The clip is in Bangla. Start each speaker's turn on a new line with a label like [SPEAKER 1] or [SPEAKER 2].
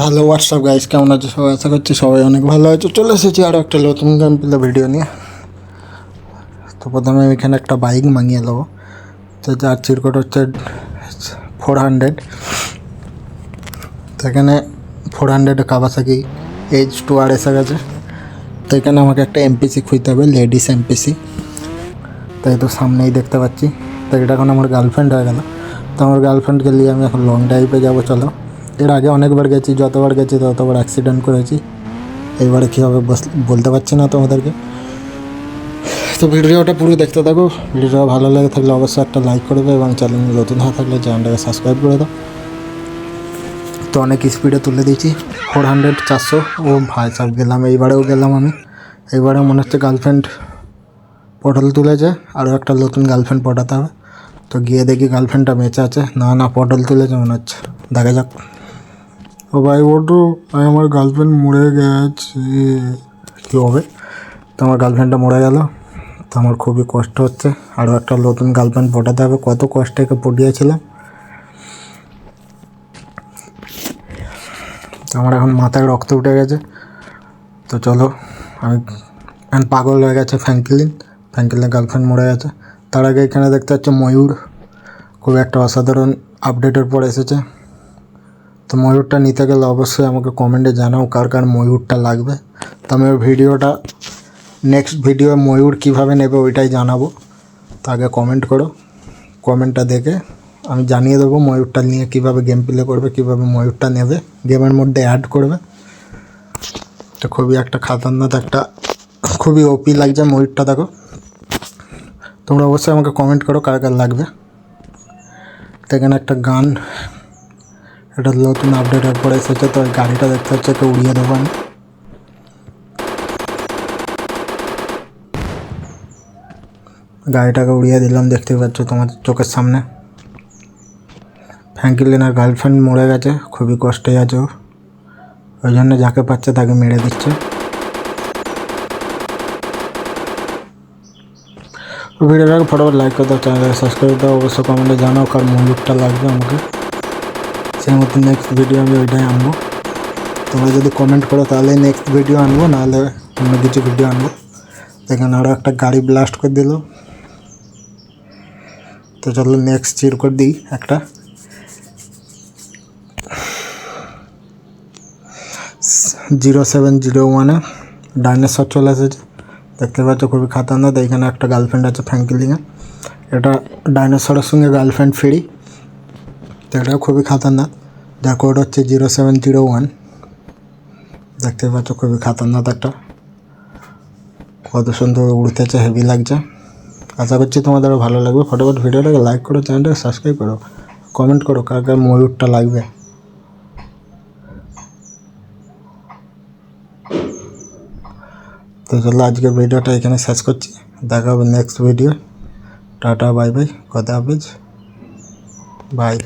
[SPEAKER 1] তো হ্যালো হোয়াটসঅ্যাপ গাইজ কেমন আছো? সবাই আশা করছি সবাই অনেক ভালো আছে। চলে এসেছি আরও একটা নতুন গেম ভিডিও নিয়ে। তো প্রথমে আমি এখানে একটা বাইক মাঙিয়ে নেব তো যার চিরকট হচ্ছে ফোর হান্ড্রেড তো এখানে four hundred Kawasaki H two আর এসে গেছে তো এখানে আমাকে একটা এমপিসি খুঁজতে হবে লেডিস এমপিসি তাই তো সামনেই দেখতে পাচ্ছি। তো এটা এখন আমার গার্লফ্রেন্ড হয়ে গেল। তো আমার গার্লফ্রেন্ডকে নিয়ে আমি এখন লং ড্রাইভে যাব, চলো। এর আগে অনেকবার গেছি, যতবার গেছি ততবার অ্যাক্সিডেন্ট করেছি। এইবারে কী হবে বলতে পারছি না তোমাদেরকে। তো ভিডিওটা পুরো দেখতে থাকো। ভিডিওটা ভালো লেগে থাকলে অবশ্যই একটা লাইক করে দেবে এবং চ্যানেল নতুন হয়ে থাকলে চ্যানেলটাকে সাবস্ক্রাইব করে দাও। তো অনেক স্পিডে তুলে দিয়েছি। ফোর হান্ড্রেড চারশো। ও ভাই সব গেলাম। এইবারেও গেলাম আমি। এইবারে মনে হচ্ছে গার্লফ্রেন্ড পটল তুলেছে। আরও একটা নতুন গার্লফ্রেন্ড পটাতে হবে। তো গিয়ে দেখি গার্লফ্রেন্ডটা বেঁচে আছে। না না পটল তুলেছে মনে হচ্ছে। দেখা যাক। ভাই ওটু আমি আমার গার্লফ্রেন্ড মরে গেছে। কী হবে? তো আমার গার্লফ্রেন্ডটা মরে গেল। তো আমার খুবই কষ্ট হচ্ছে। আরও একটা নতুন গার্লফ্রেন্ড পটাতে হবে। কত কষ্টে একে পটিয়েছিলাম তো আমার এখন মাথায় রক্ত উঠে গেছে। তো চলো, আমি এখন পাগল হয়ে গেছে ফ্যাঙ্কলিন ফ্যাঙ্কলিনের গার্লফ্রেন্ড মরে গেছে। তার আগে এখানে দেখতে পাচ্ছ ময়ূর। খুব একটা অসাধারণ আপডেটের পর এসেছে। তো ময়ূরটা নিতে গেলে অবশ্যই আমাকে কমেন্টে জানাও কার কার ময়ূরটা লাগবে। তো আমি ওই ভিডিওটা নেক্সট ভিডিও ময়ূর কীভাবে নেবে ওইটাই জানাব। তো আগে কমেন্ট করো কমেন্টটা দেখে আমি জানিয়ে দেবো ময়ূরটা নিয়ে কীভাবে গেম প্লে করবে, কীভাবে ময়ূরটা নেবে গেমের মধ্যে অ্যাড করবে। তো খুবই একটা খাতারনাথ, একটা খুবই ওপি লাগছে ময়ূরটা, দেখো। তোমরা অবশ্যই আমাকে কমেন্ট করো কার কার লাগবে। তো এখানে একটা গান এটা নতুন আপডেটের পরে এসেছে তো গাড়িটা দেখতে হচ্ছে তো উড়িয়ে দেবো গাড়িটাকে উড়িয়ে দিলাম দেখতে পাচ্ছ তোমার চোখের সামনে। ফ্যাঙ্কিলিনার গার্লফ্রেন্ড মরে গেছে, খুবই কষ্টে আছে ওই জন্য যাকে পাচ্ছে তাকে মেরে দিচ্ছে। ভিডিওটাকে ফটোফট লাইক করে দাও চ্যানেলটাকে সাবস্ক্রাইব দাও, অবশ্যই কমেন্টে জানাও কার ময়ূরটা লাগবে আমাকে। মতো নেক্সট ভিডিও আমি ওইটাই আনব। তোমরা যদি কমেন্ট করো তাহলে নেক্সট ভিডিও আনব, নাহলে অন্য কিছু ভিডিও আনব। এখানে আরও একটা গাড়ি ব্লাস্ট করে দিল। তো চলো নেক্সট চির করে দিই একটা। জিরো সেভেন জিরো ওয়ানে ডাইনোসর চলে এসেছে। দেখতে পাচ্ছ খুবই খাতারনাক, এখানে একটা গার্লফ্রেন্ড আছে ফ্যাঙ্কিলিংয়ে এটা ডাইনোসরের সঙ্গে গার্লফ্রেন্ড ফ্রি তো এটাও খুবই খাতারনাক। যার কোড হচ্ছে জিরো সেভেন জিরো ওয়ান দেখতে পাচ্ছ, খুবই খাতারনাক একটা। কত সুন্দর উড়তেছে হেভি লাগছে। আশা করছি তোমাদেরও ভালো লাগবে। ফটোফট ভিডিওটাকে লাইক করো চ্যানেলটাকে সাবস্ক্রাইব করো। কমেন্ট করো, কার কার ময়ূরটা লাগবে। তো চলো, আজকের ভিডিওটা এখানে শেষ করছি। দেখা হবে next video tata bye bye কথা হাফিজ বাই